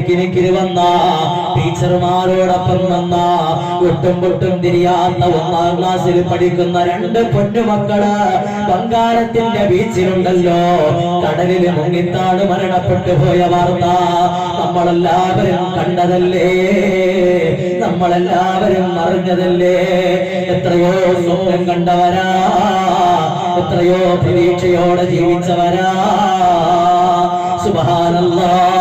പിക്നിക്കിന് വന്ന ടീച്ചർമാരോടൊപ്പം വന്ന ഒട്ടും പൊട്ടും തിരിയാത്ത ഒന്നാം ക്ലാസ്സിൽ പഠിക്കുന്ന രണ്ട് പൊന്നുമക്കൾ ബംഗാരത്തിന്റെ ബീച്ചിലുണ്ടല്ലോ. കടലിൽ മുങ്ങിത്താണ് മരണപ്പെട്ടു പോയ വാർത്ത. നമ്മളെല്ലാവരും കണ്ടതല്ലേ? നമ്മളെല്ലാവരും അറിഞ്ഞതല്ലേ? എത്രയോ സ്വപ്നം കണ്ടവരാ എത്രയോ പ്രതീക്ഷയോടെ ജീവിച്ചവരാ. സുബഹാനല്ലാ.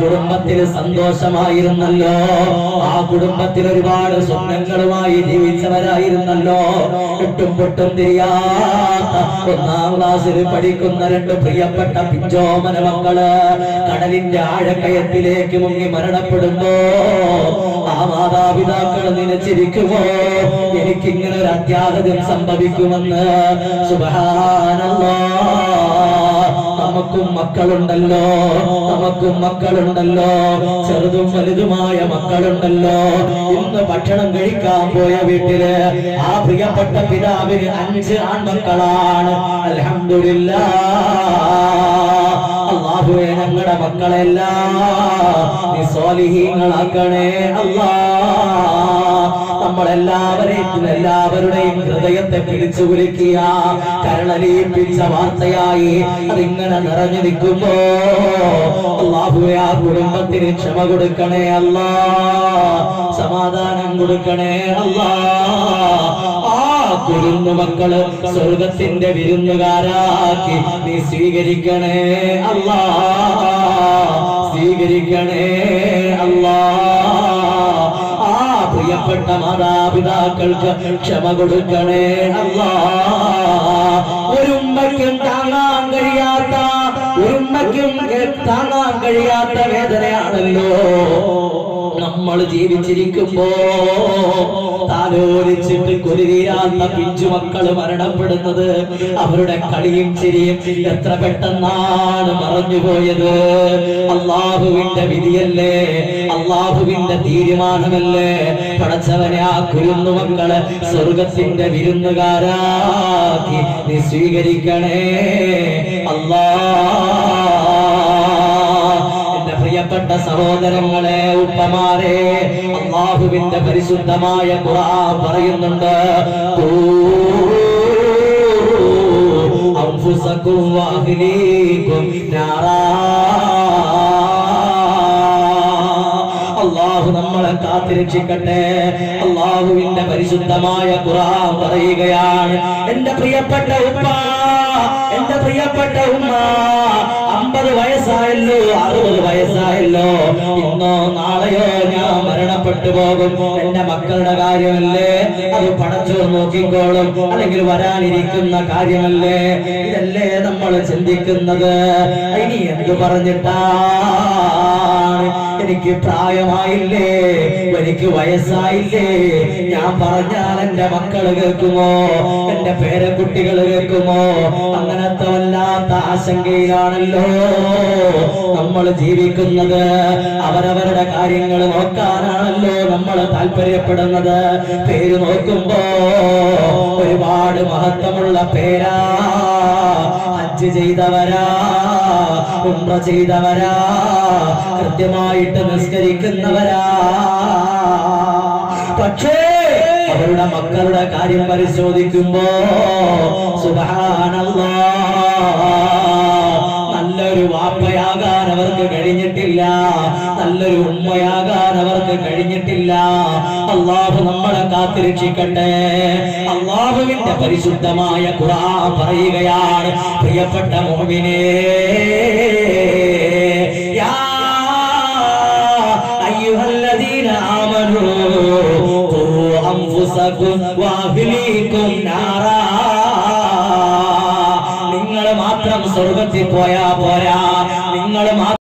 കുടുംബത്തിൽ സന്തോഷമായിരുന്നല്ലോ. ആ കുടുംബത്തിൽ ഒരുപാട് സ്വപ്നങ്ങളുമായി ജീവിച്ചവരായിരുന്നല്ലോ. എട്ടും പൊട്ടും തിരിയാത്ത ഒന്നാം ക്ലാസ്സിൽ പഠിക്കുന്ന രണ്ട് പ്രിയപ്പെട്ട പിഞ്ചോമന മക്കൾ കടലിന്റെ ആഴക്കയത്തിലേക്ക് മുങ്ങി മരണപ്പെടുമ്പോ ആ മാതാപിതാക്കൾ നിലച്ചിരിക്കുമോ എനിക്കിങ്ങനെ ഒരു അത്യാഹിതം സംഭവിക്കുമെന്ന്. സുബഹാനല്ലാ. നമുക്കും മക്കളുണ്ടല്ലോ. നമുക്കും മക്കളുണ്ടല്ലോ. ചെറുതും വലുതുമായ മക്കളുണ്ടല്ലോ. ഇന്ന് ഭക്ഷണം കഴിക്കാൻ പോയ വീട്ടിൽ ആ പ്രിയപ്പെട്ട പിതാവിന് അഞ്ച് ആൺമക്കളാണ്. ഞങ്ങളുടെ മക്കളെല്ലാം നമ്മളെല്ലാവരെയും എല്ലാവരുടെയും ഹൃദയത്തെ പിടിച്ചു കുലുക്കിയ കരളലിയിപ്പിച്ച വാർത്തയായി അതിങ്ങനെ നിറഞ്ഞു നിൽക്കുമ്പോ അള്ളാഹുവെ ആ കുടുംബത്തിന് ക്ഷമ കൊടുക്കണേ അല്ലാ. സമാധാനം കൊടുക്കണേ അല്ലാ. ആ കുരുന്നു മക്കൾ സ്വർഗത്തിന്റെ വിരുന്നുകാരാക്കി നീ സ്വീകരിക്കണേ അല്ലാ. സ്വീകരിക്കണേ അല്ലാ. പ്രിയപ്പെട്ട മാതാപിതാക്കൾക്ക് ക്ഷമ കൊടുക്കണേ അല്ല. ഒരു ഉമ്മയ്ക്കും താങ്ങാൻ കഴിയാത്ത ഒരുമ്മയ്ക്കും താങ്ങാൻ കഴിയാത്ത വേദനയാണല്ലോ. നമ്മൾ ജീവിച്ചിരിക്കുമ്പോ താലോലിച്ചിട്ട് പിഞ്ചു പിഞ്ചുമക്കൾ മരണപ്പെടുന്നത് അവരുടെ കളിയും ചിരിയും എത്ര പെട്ടെന്നാണ് മറഞ്ഞുപോയത്. അള്ളാഹുവിന്റെ വിധിയല്ലേ? അള്ളാഹുവിന്റെ തീരുമാനമല്ലേ? പടച്ചവനെ ആ കുരുന്നു മക്കൾ സ്വർഗത്തിന്റെ വിരുന്നുകാരാക്കി നീ സ്വീകരിക്കണേ. അല്ലാ എന്റെ പ്രിയപ്പെട്ട സഹോദരങ്ങളെ ഉപ്പമാരെ അള്ളാഹുവിന്റെ പരിശുദ്ധമായ ഖുർആൻ പറയുന്നുണ്ട് അംഫുസക്കും വാഹിനീക്കും നാറാ. അള്ളാഹു നമ്മളെ കാത്തിരക്ഷിക്കട്ടെ. അള്ളാഹുവിന്റെ പരിശുദ്ധമായ ഖുർആൻ പറയുകയാണ് എന്റെ പ്രിയപ്പെട്ട ഉപ്പ മരണപ്പെട്ടു പോകും എന്റെ മക്കളുടെ കാര്യമല്ലേ? അത് പടച്ചു നോക്കിക്കോളും. അല്ലെങ്കിൽ വരാനിരിക്കുന്ന കാര്യമല്ലേ? ഇതല്ലേ നമ്മൾ ചിന്തിക്കുന്നത്. ഇനി എന്ത് പറഞ്ഞിട്ടാണ്? എനിക്ക് പ്രായമായില്ലേ? എനിക്ക് വയസ്സായില്ലേ? ഞാൻ പറഞ്ഞാൽ എന്റെ മക്കൾ കേൾക്കുമോ? എന്റെ പേരക്കുട്ടികൾ കേൾക്കുമോ? അങ്ങനത്തെ വല്ലാത്ത ആശങ്കയിലാണല്ലോ നമ്മൾ ജീവിക്കുന്നത്. അവരവരുടെ കാര്യങ്ങൾ നോക്കാനാണല്ലോ നമ്മൾ താല്പര്യപ്പെടുന്നത്. പേര് നോക്കുമ്പോ ഒരുപാട് മഹത്വമുള്ള പേരാ. ഹജ്ജ് ചെയ്തവരാ ഉംറ ചെയ്തവരാ കൃത്യമായിട്ട് നിസ്കരിക്കുന്നവരാ. പക്ഷേ അവരുടെ മക്കളുടെ കാര്യം പരിശോധിക്കുമ്പോ സുബഹാനല്ലാ അള്ളാഹു നമ്മളെ കാത്തിരക്ഷിക്കട്ടെ. അള്ളാഹുവിന്റെ പരിശുദ്ധമായ ഖുർആൻ പറയുകയാണ് പ്രിയപ്പെട്ട മോമിനെ നിങ്ങൾ മാത്രം സ്വർഗത്തിൽ പോയാ പോരാ നിങ്ങൾ